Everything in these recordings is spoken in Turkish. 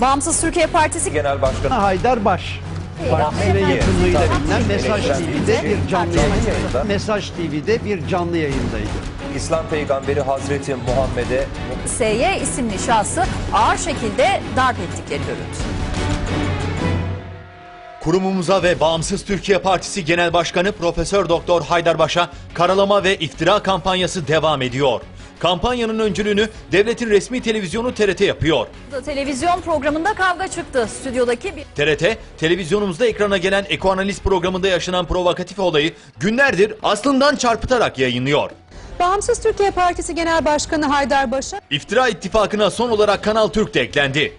Bağımsız Türkiye Partisi Genel Başkanı Haydar Baş. Partisiyle yakınlığıyla bilinen Mesaj TV'de bir canlı yayın. Mesaj TV'de bir canlı yayındaydı. İslam peygamberi Hazreti Muhammed'e SY isimli şahsı ağır şekilde darp ettikleri görüldü. Kurumumuza ve Bağımsız Türkiye Partisi Genel Başkanı Profesör Doktor Haydarbaş'a karalama ve iftira kampanyası devam ediyor. Kampanyanın öncülüğünü devletin resmi televizyonu TRT yapıyor. Televizyon programında kavga çıktı. Stüdyodaki bir TRT, televizyonumuzda ekrana gelen ekoanaliz programında yaşanan provokatif olayı günlerdir aslından çarpıtarak yayınlıyor. Bağımsız Türkiye Partisi Genel Başkanı Haydar Baş'a İftira ittifakına son olarak Kanal Türk de eklendi.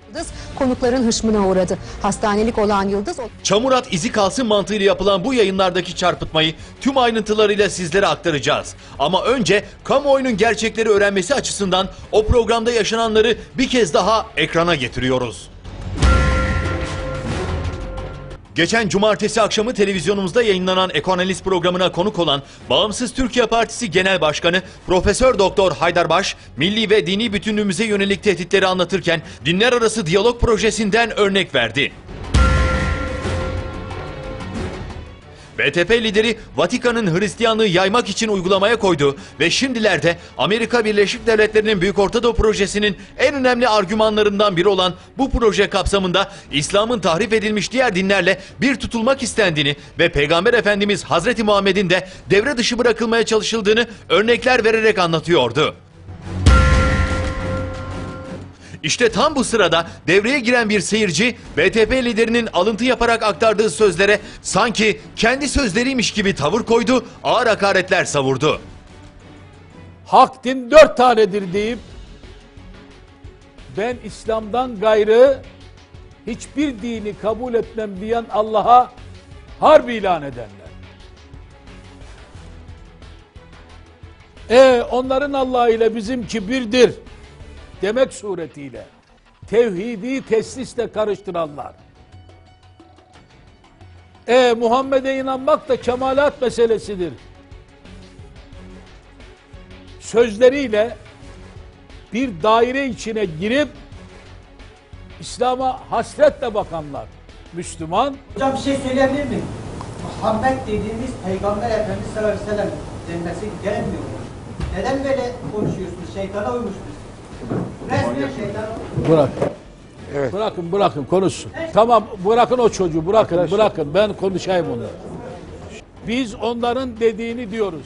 Konukların hışmına uğradı. Hastanelik olan Yıldız Çamurat izi kalsın mantığıyla yapılan bu yayınlardaki çarpıtmayı tüm ayrıntılarıyla sizlere aktaracağız. Ama önce kamuoyunun gerçekleri öğrenmesi açısından o programda yaşananları bir kez daha ekrana getiriyoruz. Geçen cumartesi akşamı televizyonumuzda yayınlanan Ekoanaliz programına konuk olan Bağımsız Türkiye Partisi Genel Başkanı Profesör Doktor Haydarbaş, milli ve dini bütünlüğümüze yönelik tehditleri anlatırken dinler arası diyalog projesinden örnek verdi. BTP lideri Vatikan'ın Hristiyanlığı yaymak için uygulamaya koyduğu ve şimdilerde Amerika Birleşik Devletleri'nin Büyük Ortadoğu Projesi'nin en önemli argümanlarından biri olan bu proje kapsamında İslam'ın tahrif edilmiş diğer dinlerle bir tutulmak istendiğini ve Peygamber Efendimiz Hazreti Muhammed'in de devre dışı bırakılmaya çalışıldığını örnekler vererek anlatıyordu. İşte tam bu sırada devreye giren bir seyirci BTP liderinin alıntı yaparak aktardığı sözlere sanki kendi sözleriymiş gibi tavır koydu, ağır hakaretler savurdu. hak din dört tanedir deyip ben İslam'dan gayrı hiçbir dini kabul etmem diyen Allah'a harbi ilan edenler. E onların Allah ile bizimki birdir demek suretiyle tevhidi teslisle karıştıranlar. E Muhammed'e inanmak da kemalat meselesidir sözleriyle bir daire içine girip İslam'a hasretle bakanlar. Müslüman Hocam bir şey söyleyebilir miyim? Muhammed dediğimiz Peygamber Efendimiz sallallahu aleyhi ve sellem denmesi gelmiyor. Neden böyle konuşuyorsunuz? Şeytana uymuşsunuz. Bırak. Bırakın bırakın konuşsun. Tamam bırakın o çocuğu bırakın bırakın ben konuşayım onunla. Biz onların dediğini diyoruz.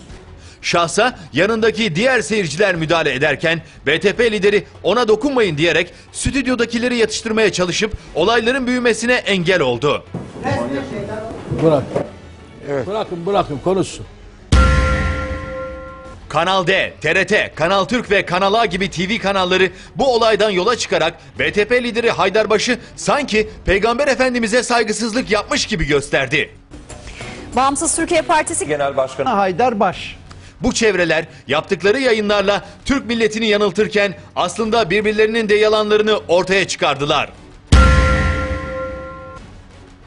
Şahsa yanındaki diğer seyirciler müdahale ederken BTP lideri ona dokunmayın diyerek stüdyodakileri yatıştırmaya çalışıp olayların büyümesine engel oldu. Bırak. Bırakın bırakın konuşsun. Kanal D, TRT, Kanal Türk ve Kanal A gibi TV kanalları bu olaydan yola çıkarak BTP lideri Haydarbaş'ı sanki Peygamber Efendimiz'e saygısızlık yapmış gibi gösterdi. Bağımsız Türkiye Partisi Genel Başkanı Haydar Baş. Bu çevreler yaptıkları yayınlarla Türk milletini yanıltırken aslında birbirlerinin de yalanlarını ortaya çıkardılar.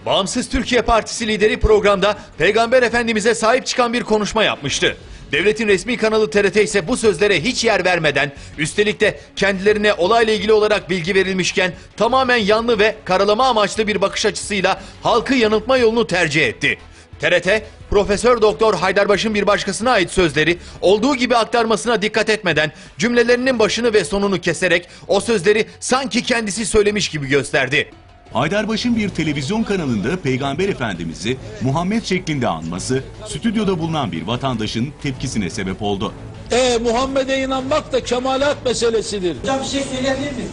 Bağımsız Türkiye Partisi lideri programda Peygamber Efendimiz'e sahip çıkan bir konuşma yapmıştı. Devletin resmi kanalı TRT ise bu sözlere hiç yer vermeden, üstelik de kendilerine olayla ilgili olarak bilgi verilmişken tamamen yanlı ve karalama amaçlı bir bakış açısıyla halkı yanıltma yolunu tercih etti. TRT, Profesör Doktor Haydarbaş'ın bir başkasına ait sözleri olduğu gibi aktarmasına dikkat etmeden cümlelerinin başını ve sonunu keserek o sözleri sanki kendisi söylemiş gibi gösterdi. Haydarbaş'ın bir televizyon kanalında Peygamber Efendimiz'i Muhammed şeklinde anması, stüdyoda bulunan bir vatandaşın tepkisine sebep oldu. E Muhammed'e inanmak da kemalat meselesidir. Hocam bir şey söyleyebilir miyim?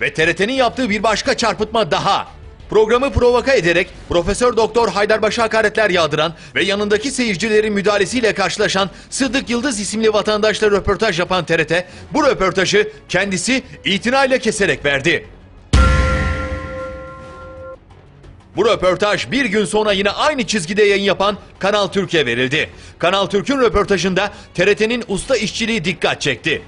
Ve TRT'nin yaptığı bir başka çarpıtma daha. Programı provoka ederek Profesör Doktor Haydarbaş'a hakaretler yağdıran ve yanındaki seyircilerin müdahalesiyle karşılaşan Sıddık Yıldız isimli vatandaşla röportaj yapan TRT, bu röportajı kendisi itinayla keserek verdi. Bu röportaj bir gün sonra yine aynı çizgide yayın yapan Kanal Türkiye verildi. Kanal Türk'ün röportajında TRT'nin usta işçiliği dikkat çekti.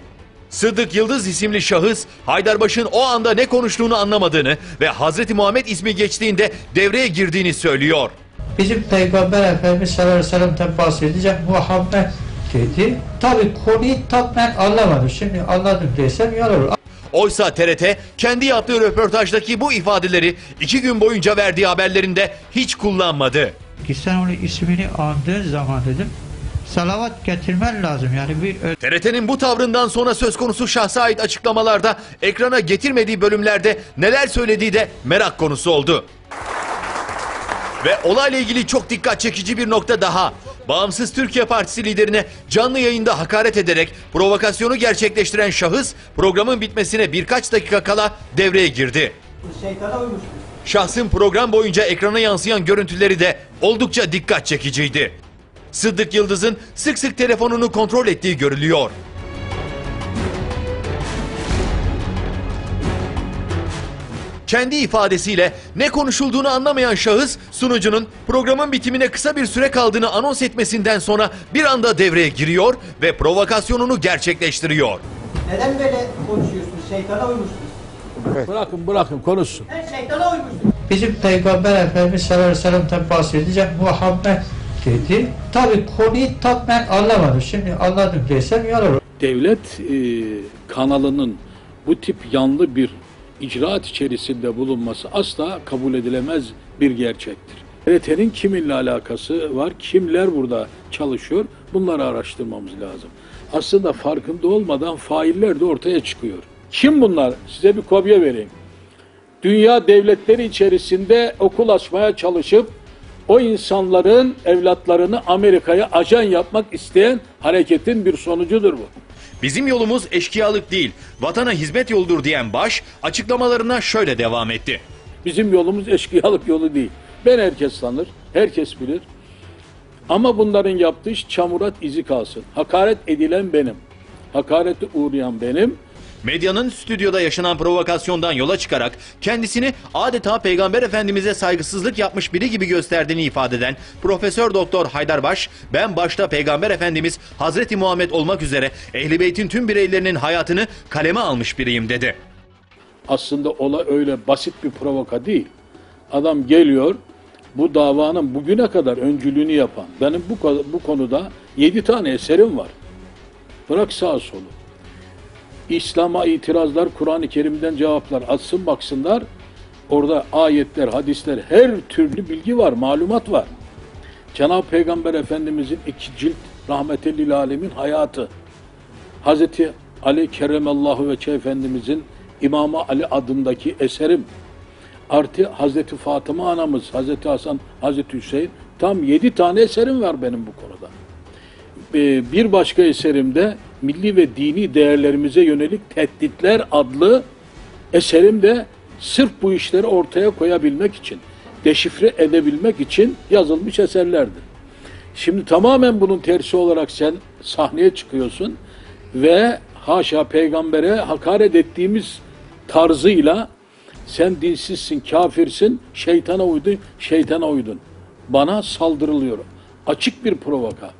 Sıddık Yıldız isimli şahıs Haydarbaş'ın o anda ne konuştuğunu anlamadığını ve Hazreti Muhammed ismi geçtiğinde devreye girdiğini söylüyor. Bizim Peygamber Efendimiz sallallahu aleyhi ve sellem'den bahsedeceğim. Muhammed dedi. Tabi konuyu tam ben anlamadım. Şimdi anladım desem yalan. Oysa TRT kendi yaptığı röportajdaki bu ifadeleri iki gün boyunca verdiği haberlerinde hiç kullanmadı. Ki sen onun ismini andığın zaman dedim salavat getirmen lazım. Yani bir TRT'nin bu tavrından sonra söz konusu şahsa ait açıklamalarda ekrana getirmediği bölümlerde neler söylediği de merak konusu oldu. Ve olayla ilgili çok dikkat çekici bir nokta daha. Bağımsız Türkiye Partisi liderine canlı yayında hakaret ederek provokasyonu gerçekleştiren şahıs programın bitmesine birkaç dakika kala devreye girdi. Şeytana uymuşsunuz. Şahsın program boyunca ekrana yansıyan görüntüleri de oldukça dikkat çekiciydi. Sıddık Yıldız'ın sık sık telefonunu kontrol ettiği görülüyor. Kendi ifadesiyle ne konuşulduğunu anlamayan şahıs sunucunun programın bitimine kısa bir süre kaldığını anons etmesinden sonra bir anda devreye giriyor ve provokasyonunu gerçekleştiriyor. Neden böyle konuşuyorsunuz? Şeytana uymuşsunuz. Bırakın bırakın konuşsun. Sen şeytana uymuşsunuz. bizim Peygamber Efendimiz sallallahu aleyhi ve bahsedeceğim. Muhammed dedi. Tabi konuyu tam ben anlamadım. Şimdi anladım desem yalan olur. devlet e, kanalının bu tip yanlı bir icraat içerisinde bulunması asla kabul edilemez bir gerçektir. TRT'nin kiminle alakası var, kimler burada çalışıyor bunları araştırmamız lazım. Aslında farkında olmadan failler de ortaya çıkıyor. Kim bunlar? Size bir kopya vereyim. Dünya devletleri içerisinde okul açmaya çalışıp o insanların evlatlarını Amerika'ya ajan yapmak isteyen hareketin bir sonucudur bu. Bizim yolumuz eşkıyalık değil, vatana hizmet yoludur diyen baş açıklamalarına şöyle devam etti. Bizim yolumuz eşkıyalık yolu değil. Ben herkes tanır, herkes bilir. Ama bunların yaptığı iş çamurat izi kalsın. Hakaret edilen benim. Hakarete uğrayan benim. Medyanın stüdyoda yaşanan provokasyondan yola çıkarak kendisini adeta Peygamber Efendimiz'e saygısızlık yapmış biri gibi gösterdiğini ifade eden Profesör Doktor Haydarbaş, ben başta Peygamber Efendimiz Hazreti Muhammed olmak üzere Ehli Beyt'in tüm bireylerinin hayatını kaleme almış biriyim dedi. Aslında ola öyle basit bir provoka değil. Adam geliyor, bu davanın bugüne kadar öncülüğünü yapan, benim bu, bu konuda yedi tane eserim var. Bırak sağa solu. İslam'a itirazlar, Kur'an-ı Kerim'den cevaplar atsın baksınlar. Orada ayetler, hadisler, her türlü bilgi var, malumat var. Cenab-ı Peygamber Efendimizin iki cilt rahmetel lil alemin hayatı. Hazreti Ali Keremallahu ve Efendimizin İmam Ali adındaki eserim. Artı Hazreti Fatıma anamız, Hazreti Hasan, Hazreti Hüseyin tam yedi tane eserim var benim bu konuda. Ee, bir başka eserimde milli ve dini değerlerimize yönelik tehditler adlı eserim de sırf bu işleri ortaya koyabilmek için, deşifre edebilmek için yazılmış eserlerdir. Şimdi tamamen bunun tersi olarak sen sahneye çıkıyorsun ve haşa peygambere hakaret ettiğimiz tarzıyla sen dinsizsin, kafirsin, şeytana uydun, şeytana uydun. Bana saldırılıyor. Açık bir provoka.